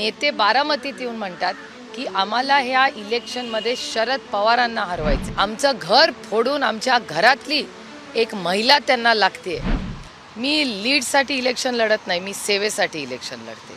नेते बारामतीत येऊन म्हणतात की आम्हाला ह्या इलेक्शनमध्ये शरद पवारांना हरवायचं आमचं घर फोडून आमच्या घरातली एक महिला त्यांना लागते. मी लीडसाठी इलेक्शन लढत नाही मी सेवेसाठी इलेक्शन लढते.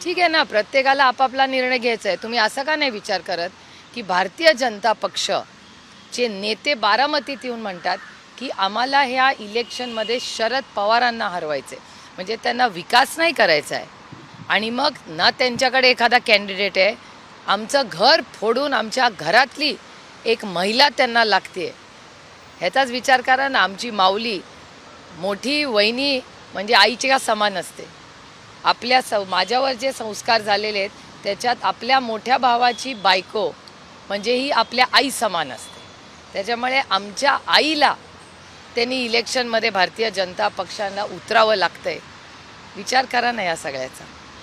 ठीक आहे ना प्रत्येकाला आपापला निर्णय घ्यायचा आहे तुम्ही असं का नाही विचार करत की भारतीय जनता पक्ष चे नेते बारामतीत येऊन म्हणतात की आम्हाला ह्या इलेक्शनमध्ये शरद पवारांना हरवायचे म्हणजे त्यांना विकास नाही करायचा आहे आणि मग ना त्यांच्याकडे एखादा कॅन्डिडेट आहे. आमचं घर फोडून आमच्या घरातली एक महिला त्यांना लागते. ह्याचाच विचार करा ना आमची माऊली मोठी वहिनी म्हणजे आईच्या समान असते. आपल्या स माझ्यावर जे संस्कार झालेले आहेत त्याच्यात आपल्या मोठ्या भावाची बायको म्हणजे ही आपल्या आई समान असते. त्याच्यामुळे आमच्या आईला त्यांनी इलेक्शनमध्ये भारतीय जनता पक्षांना उतरावं लागतंय. विचार करा ना या सगळ्याचा.